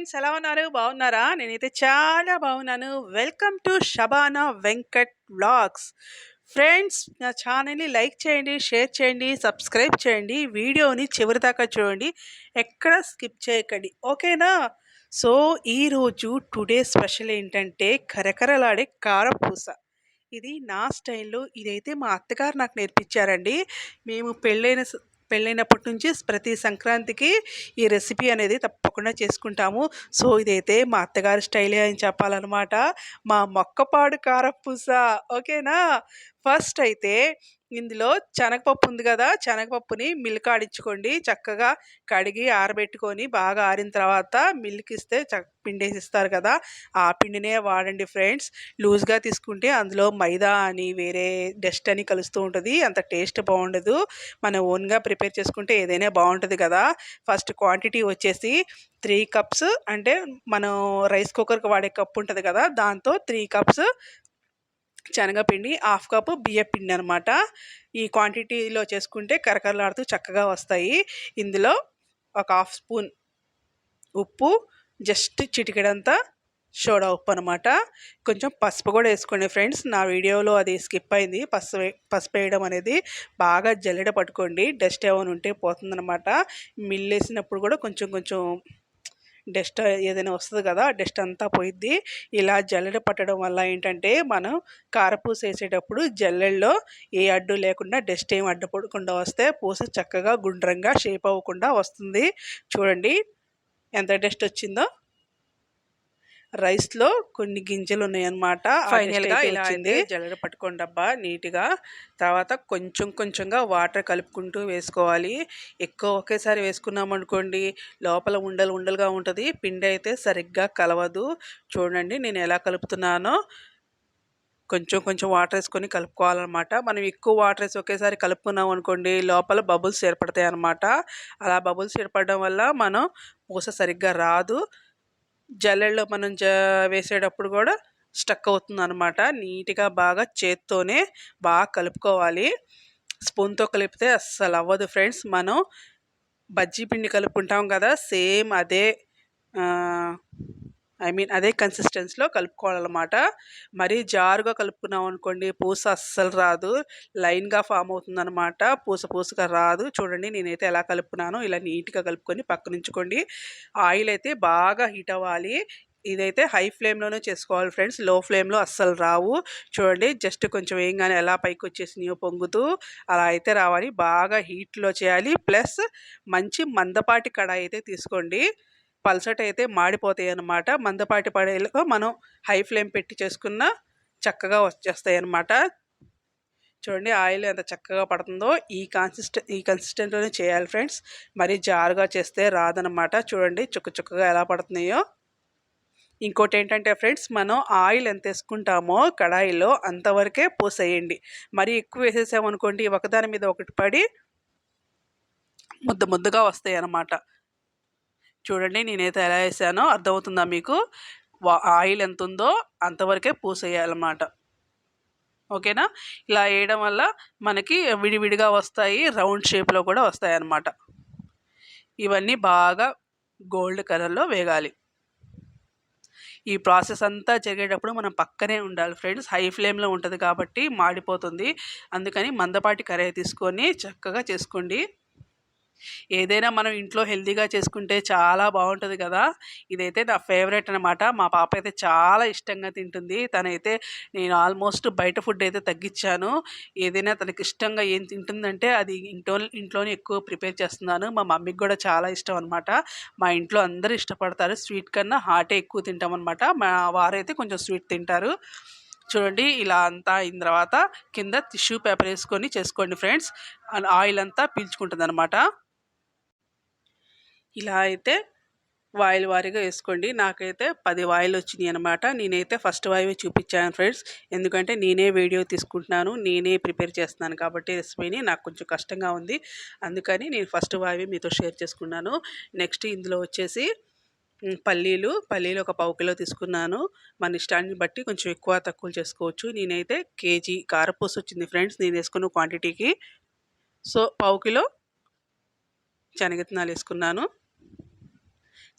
Friends ఎలా ఉన్నారు? బాగున్నారా? నేనైతే చాలా బాగున్నాను. Welcome to Shabana Venkat vlogs. Friends నా ఛానల్ని లైక్ చేయండి షేర్ చేయండి సబ్స్క్రైబ్ చేయండి. వీడియోని చివరి దాకా చూడండి. ఎక్కడ స్కిప్ చేయకండి. ఓకేనా? సో ఈరోజు టుడే స్పెషల్ ఏంటంటే కరకరలాడే కారపూస. ఇది నా స్టైల్లో ఇదైతే మా అత్తగారు నాకు నేర్పించారండి. మేము పెళ్ళైన పెళ్ళైనప్పటి నుంచి ప్రతి సంక్రాంతికి ఈ రెసిపీ అనేది తప్పకుండా చేసుకుంటాము. సో ఇదైతే మా అత్తగారి స్టైలే అని చెప్పాలన్నమాట. మా మొక్కపాడు కారపూస. ఓకేనా? ఫస్ట్ అయితే ఇందులో శనగపప్పు ఉంది కదా శనగపప్పుని మిల్క్ ఆడించుకోండి. చక్కగా కడిగి ఆరబెట్టుకొని బాగా ఆరిన తర్వాత మిల్క్ ఇస్తే చక్క పిండేసి ఇస్తారు కదా ఆ పిండినే వాడండి ఫ్రెండ్స్. లూజ్గా తీసుకుంటే అందులో మైదా అని వేరే డస్ట్ అని కలుస్తూ ఉంటుంది. అంత టేస్ట్ బాగుండదు. మనం ఓన్గా ప్రిపేర్ చేసుకుంటే ఏదైనా బాగుంటుంది కదా. ఫస్ట్ క్వాంటిటీ వచ్చేసి త్రీ కప్స్ అంటే మనం రైస్ కుక్కర్కి వాడే కప్పు ఉంటుంది కదా దాంతో త్రీ కప్స్ శనగపిండి హాఫ్ కప్పు బియ్య పిండి అనమాట ఈ క్వాంటిటీలో చేసుకుంటే కరకరలాడుతూ చక్కగా వస్తాయి. ఇందులో ఒక హాఫ్ స్పూన్ ఉప్పు జస్ట్ చిటికెడంతా సోడా ఉప్పు అనమాట కొంచెం పసుపు కూడా వేసుకోండి ఫ్రెండ్స్. నా వీడియోలో అది స్కిప్ అయింది. పసుపు పసుపు వేయడం అనేది బాగా జల్లెడ పట్టుకోండి. డస్ట్ ఏమైనా ఉంటే పోతుందన్నమాట. మిల్లేసినప్పుడు కూడా కొంచెం కొంచెం డస్ట్ ఏదైనా వస్తుంది కదా డస్ట్ అంతా పోయిద్ది. ఇలా జల్లెడ పట్టడం వల్ల ఏంటంటే మనం కారపూస వేసేటప్పుడు జల్లెల్లో ఏ అడ్డు లేకుండా డస్ట్ ఏం అడ్డుపడకుండా వస్తే పూస చక్కగా గుండ్రంగా షేప్ అవ్వకుండా వస్తుంది. చూడండి ఎంత డస్ట్ వచ్చిందో. రైస్లో కొన్ని గింజలు ఉన్నాయన్నమాట ఫైనల్గా ఇలా వచ్చింది. జల్లెడ పట్టుకోండి అబ్బా నీట్గా. తర్వాత కొంచెం కొంచెంగా వాటర్ కలుపుకుంటూ వేసుకోవాలి. ఎక్కువ ఒకేసారి వేసుకున్నాం అనుకోండి లోపల ఉండలు ఉండలుగా ఉంటుంది. పిండి అయితే సరిగ్గా కలవదు. చూడండి నేను ఎలా కలుపుతున్నానో. కొంచెం కొంచెం వాటర్ వేసుకొని కలుపుకోవాలన్నమాట. మనం ఎక్కువ వాటర్ వేసి ఒకేసారి కలుపుకున్నాం అనుకోండి లోపల బబుల్స్ ఏర్పడతాయి అన్నమాట అలా బబుల్స్ ఏర్పడడం వల్ల మనం పూస సరిగ్గా రాదు. జల్లెల్లో మనం జ వేసేటప్పుడు కూడా స్టక్ అవుతుంది అనమాట నీట్గా బాగా చేత్తోనే బాగా కలుపుకోవాలి. స్పూన్తో కలిపితే అస్సలు అవ్వదు ఫ్రెండ్స్. మనం బజ్జీ పిండి కలుపుకుంటాం కదా సేమ్ అదే ఐ మీన్ అదే కన్సిస్టెన్సీలో కలుపుకోవాలన్నమాట. మరీ జారుగా కలుపుకున్నాం అనుకోండి పూస అస్సలు రాదు. లైన్గా ఫామ్ అవుతుందన్నమాట. పూస పూసగా రాదు. చూడండి నేనైతే ఎలా కలుపుకున్నాను ఇలా నీట్గా కలుపుకొని పక్కన ఉంచుకోండి. ఆయిల్ అయితే బాగా హీట్ అవ్వాలి. ఇదైతే హై ఫ్లేమ్లోనే చేసుకోవాలి ఫ్రెండ్స్. లో ఫ్లేమ్లో అస్సలు రావు. చూడండి జస్ట్ కొంచెం వేయంగానే ఎలా పైకి వచ్చేసినాయో పొంగుతూ అలా అయితే రావాలి. బాగా హీట్లో చేయాలి. ప్లస్ మంచి మందపాటి కడాయి అయితే తీసుకోండి. పల్సట అయితే మాడిపోతాయి అన్నమాట మందపాటి పడేలో మనం హై ఫ్లేమ్ పెట్టి చేసుకున్న చక్కగా వచ్చేస్తాయి అన్నమాట చూడండి ఆయిల్ ఎంత చక్కగా పడుతుందో ఈ కన్సిస్టె ఈ కన్సిస్టెంట్లోనే చేయాలి ఫ్రెండ్స్. మరి జారుగా చేస్తే రాదనమాట చూడండి చుక్క చుక్కగా ఎలా పడుతున్నాయో. ఇంకోటి ఏంటంటే ఫ్రెండ్స్ మనం ఆయిల్ ఎంత వేసుకుంటామో కడాయిలో అంతవరకే పోసేయండి. మరి ఎక్కువ వేసేసామనుకోండి ఒకదాని మీద ఒకటి పడి ముద్ద ముద్దగా వస్తాయి అన్నమాట చూడండి నేనైతే ఎలా వేసానో అర్థమవుతుందా మీకు? ఆయిల్ ఎంత ఉందో అంతవరకే పూసేయాలన్నమాట. ఓకేనా? ఇలా వేయడం వల్ల మనకి విడివిడిగా వస్తాయి రౌండ్ షేప్లో కూడా వస్తాయి అన్నమాట ఇవన్నీ బాగా గోల్డ్ కలర్లో వేగాలి. ఈ ప్రాసెస్ అంతా జరిగేటప్పుడు మనం పక్కనే ఉండాలి ఫ్రెండ్స్. హై ఫ్లేమ్లో ఉంటుంది కాబట్టి మాడిపోతుంది. అందుకని మందపాటి కర్రీ తీసుకొని చక్కగా చేసుకోండి. ఏదైనా మనం ఇంట్లో హెల్తీగా చేసుకుంటే చాలా బాగుంటుంది కదా. ఇదైతే నా ఫేవరెట్ అనమాట మా పాప అయితే చాలా ఇష్టంగా తింటుంది. తనైతే నేను ఆల్మోస్ట్ బయట ఫుడ్ అయితే తగ్గించాను. ఏదైనా తనకి ఇష్టంగా ఏం తింటుందంటే అది ఇంట్లో ఇంట్లోనే ఎక్కువ ప్రిపేర్ చేస్తున్నాను. మా మమ్మీకి కూడా చాలా ఇష్టం అనమాట మా ఇంట్లో అందరూ ఇష్టపడతారు. స్వీట్ కన్నా హాటే ఎక్కువ తింటాం అనమాట మా వారైతే కొంచెం స్వీట్ తింటారు. చూడండి ఇలా అంతా అయిన తర్వాత కింద టిష్యూ పేపర్ వేసుకొని చేసుకోండి ఫ్రెండ్స్. ఆయిల్ అంతా పీల్చుకుంటుంది అనమాట ఇలా అయితే వాయిల్ వారీగా వేసుకోండి. నాకైతే పది వాయిల్ వచ్చినాయి అనమాట నేనైతే ఫస్ట్ వాయివే చూపించాను ఫ్రెండ్స్. ఎందుకంటే నేనే వీడియో తీసుకుంటున్నాను. నేనే ప్రిపేర్ చేస్తున్నాను కాబట్టి రెసిపీని నాకు కొంచెం కష్టంగా ఉంది. అందుకని నేను ఫస్ట్ వాయివే మీతో షేర్ చేసుకున్నాను. నెక్స్ట్ ఇందులో వచ్చేసి పల్లీలు. పల్లీలు ఒక పావు కిలో తీసుకున్నాను. మన ఇష్టాన్ని బట్టి కొంచెం ఎక్కువ తక్కువ చేసుకోవచ్చు. నేనైతే కేజీ కారపూస వచ్చింది ఫ్రెండ్స్. నేను వేసుకున్న క్వాంటిటీకి సో పావు కిలో శనగిత్తనాలు వేసుకున్నాను.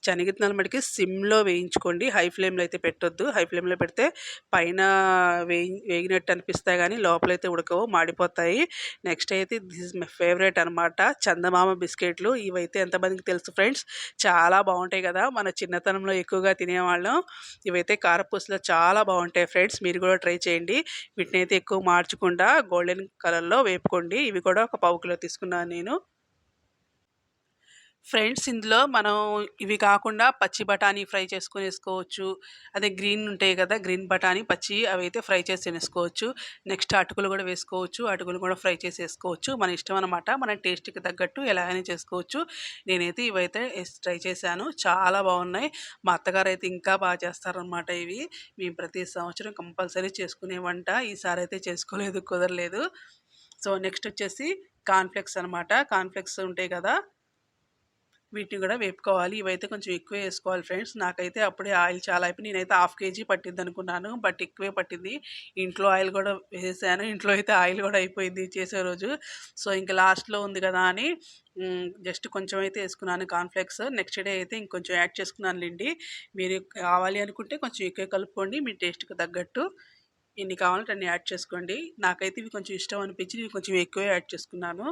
శనగిత్తనాలు మటుకి సిమ్లో వేయించుకోండి. హై ఫ్లేమ్లో అయితే పెట్టొద్దు. హై ఫ్లేమ్లో పెడితే పైన వేయి వేగినట్టు అనిపిస్తాయి కానీ లోపలైతే ఉడకవు మాడిపోతాయి. నెక్స్ట్ అయితే దిస్ ఇస్ మై ఫేవరెట్ అనమాట చందమామ బిస్కెట్లు ఇవైతే ఎంతమందికి తెలుసు ఫ్రెండ్స్? చాలా బాగుంటాయి కదా. మన చిన్నతనంలో ఎక్కువగా తినేవాళ్ళం. ఇవైతే కారపూసలో చాలా బాగుంటాయి ఫ్రెండ్స్. మీరు కూడా ట్రై చేయండి. వీటిని అయితే ఎక్కువ మార్చకుండా గోల్డెన్ కలర్లో వేపుకోండి. ఇవి కూడా ఒక పావు కిలో తీసుకున్నాను నేను. ఫ్రెండ్స్ ఇందులో మనం ఇవి కాకుండా పచ్చి బఠానీ ఫ్రై చేసుకుని వేసుకోవచ్చు అదే గ్రీన్ ఉంటాయి కదా గ్రీన్ బఠానీ పచ్చి అవి అయితే ఫ్రై చేసి వేసుకోవచ్చు నెక్స్ట్ అటుకులు కూడా వేసుకోవచ్చు అటుకులు కూడా ఫ్రై చేసి వేసుకోవచ్చు మన ఇష్టం అనమాట మన టేస్ట్కి తగ్గట్టు ఎలాగైనా చేసుకోవచ్చు. నేనైతే ఇవైతే ట్రై చేశాను. చాలా బాగున్నాయి. మా అత్తగారు అయితే ఇంకా బాగా చేస్తారనమాట ఇవి. మేము ప్రతి సంవత్సరం కంపల్సరీ చేసుకునే వంట. ఈసారి అయితే చేసుకోలేదు కుదరలేదు. సో నెక్స్ట్ వచ్చేసి కాన్ఫ్లెక్స్ అనమాట కాన్ఫ్లెక్స్ ఉంటాయి కదా వీటిని కూడా వేపుకోవాలి. ఇవైతే కొంచెం ఎక్కువ వేసుకోవాలి ఫ్రెండ్స్. నాకైతే అప్పుడే ఆయిల్ చాలా అయిపోయి నేనైతే హాఫ్ కేజీ పట్టింది అనుకున్నాను బట్ ఎక్కువే పట్టింది. ఇంట్లో ఆయిల్ కూడా వేసాను. ఇంట్లో అయితే ఆయిల్ కూడా అయిపోయింది చేసే రోజు. సో ఇంకా లాస్ట్లో ఉంది కదా అని జస్ట్ కొంచెం అయితే వేసుకున్నాను కాన్ఫ్లెక్స్ నెక్స్ట్ డే అయితే ఇంకొంచెం యాడ్ చేసుకున్నాను లేండి. మీరు కావాలి అనుకుంటే కొంచెం ఎక్కువ కలుపుకోండి. మీ టేస్ట్కి తగ్గట్టు ఎన్ని కావాలంటే అన్ని యాడ్ చేసుకోండి. నాకైతే ఇవి కొంచెం ఇష్టం అనిపించి నేను కొంచెం ఎక్కువే యాడ్ చేసుకున్నాను.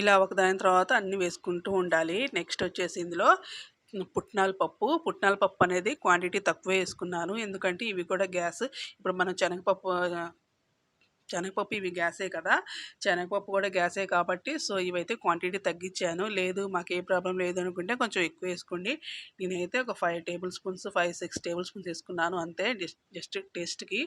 ఇలా ఒకదాని తర్వాత అన్నీ వేసుకుంటూ ఉండాలి. నెక్స్ట్ వచ్చేసి ఇందులో పుట్నాల పప్పు. పుట్నాల పప్పు అనేది క్వాంటిటీ తక్కువ వేసుకున్నాను. ఎందుకంటే ఇవి కూడా గ్యాస్. ఇప్పుడు మనం శనగపప్పు శనగపప్పు ఇవి గ్యాసే కదా. శనగపప్పు కూడా గ్యాసే కాబట్టి సో ఇవైతే క్వాంటిటీ తగ్గించాను. లేదు మాకు ఏ ప్రాబ్లం లేదు అనుకుంటే కొంచెం ఎక్కువ వేసుకోండి. నేనైతే ఒక five tablespoons five six tablespoons వేసుకున్నాను అంతే. జస్ట్ టేస్ట్కి.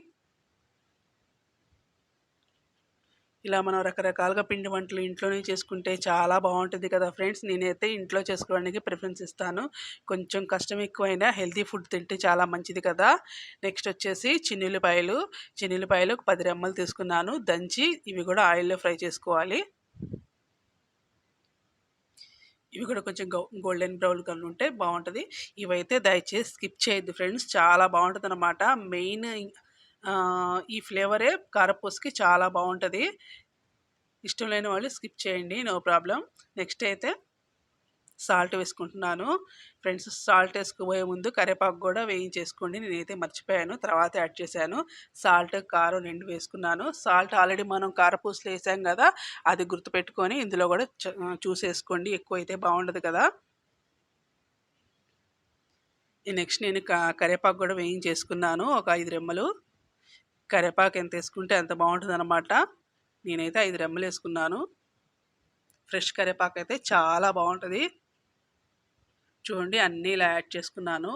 ఇలా మనం రకరకాలుగా పిండి వంటలు ఇంట్లోనే చేసుకుంటే చాలా బాగుంటుంది కదా ఫ్రెండ్స్. నేనైతే ఇంట్లో చేసుకోవడానికి ప్రిఫరెన్స్ ఇస్తాను. కొంచెం కష్టం ఎక్కువైనా హెల్తీ ఫుడ్ తింటే చాలా మంచిది కదా. నెక్స్ట్ వచ్చేసి చిన్నులపాయలు. చిన్నులపాయలు ఒక పది రెమ్మలు తీసుకున్నాను. దంచి ఇవి కూడా ఆయిల్లో ఫ్రై చేసుకోవాలి. ఇవి కూడా కొంచెం గోల్డెన్ బ్రౌన్ కలర్ ఉంటే బాగుంటుంది. ఇవైతే దయచేసి స్కిప్ చేయొద్దు ఫ్రెండ్స్. చాలా బాగుంటుంది అనమాట మెయిన్ ఈ ఫ్లేవరే కారపూసకి చాలా బాగుంటుంది. ఇష్టం లేని వాళ్ళు స్కిప్ చేయండి నో ప్రాబ్లం. నెక్స్ట్ అయితే సాల్ట్ వేసుకుంటున్నాను. ఫ్రెండ్స్ సాల్ట్ వేసుకుపోయే ముందు కరివేపాకు కూడా వేయించేసుకోండి. నేనైతే మర్చిపోయాను తర్వాత యాడ్ చేశాను. సాల్ట్ కారం రెండు వేసుకున్నాను. సాల్ట్ ఆల్రెడీ మనం కారపూసలు వేసాం కదా అది గుర్తుపెట్టుకొని ఇందులో కూడా చూసేసుకోండి ఎక్కువ అయితే బాగుండదు కదా. నెక్స్ట్ నేను కరివేపాకు కూడా వేయించేసుకున్నాను ఒక ఐదు రెమ్మలు. కరివేపాకు ఎంత వేసుకుంటే అంత బాగుంటుంది అనమాట నేనైతే ఐదు రెమ్మలు వేసుకున్నాను. ఫ్రెష్ కరివేపాకు అయితే చాలా బాగుంటుంది. చూడండి అన్నీ ఇలా యాడ్ చేసుకున్నాను.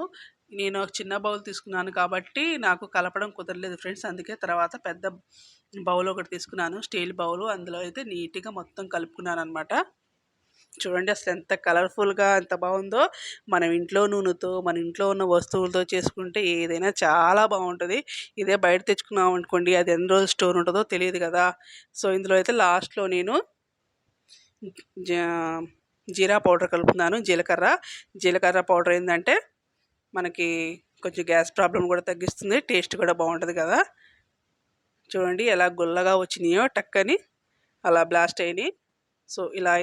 నేను ఒక చిన్న బౌల్ తీసుకున్నాను కాబట్టి నాకు కలపడం కుదరలేదు ఫ్రెండ్స్. అందుకే తర్వాత పెద్ద బౌల్ ఒకటి తీసుకున్నాను. Steel bowl. అందులో అయితే నీట్గా మొత్తం కలుపుకున్నాను అనమాట చూడండి అసలు ఎంత కలర్ఫుల్గా ఎంత బాగుందో. మనం ఇంట్లో నూనెతో మన ఇంట్లో ఉన్న వస్తువులతో చేసుకుంటే ఏదైనా చాలా బాగుంటుంది. ఇదే బయట తెచ్చుకున్నాం అనుకోండి అది ఎన్ని రోజులు స్టోర్ ఉంటుందో తెలియదు కదా. సో ఇందులో అయితే లాస్ట్లో నేను జీరా పౌడర్ కలుపుతున్నాను జీలకర్ర. జీలకర్ర పౌడర్ ఏంటంటే మనకి కొంచెం గ్యాస్ ప్రాబ్లం కూడా తగ్గిస్తుంది టేస్ట్ కూడా బాగుంటుంది కదా. చూడండి ఎలా గుల్లగా వచ్చినాయో టక్కని అలా బ్లాస్ట్ అయినాయి. సో ఇలా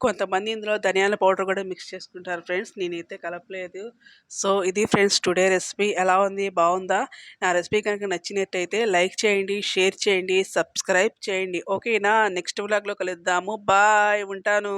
కొంతమంది ఇందులో ధనియాల పౌడర్ కూడా మిక్స్ చేసుకుంటారు ఫ్రెండ్స్. నేనైతే కలపలేదు. సో ఇది ఫ్రెండ్స్ టుడే రెసిపీ. ఎలా ఉంది? బాగుందా? నా రెసిపీ కనుక నచ్చినట్టయితే లైక్ చేయండి షేర్ చేయండి సబ్స్క్రైబ్ చేయండి. ఓకేనా? నెక్స్ట్ వ్లాగ్లో కలుద్దాము. బాయ్. ఉంటాను.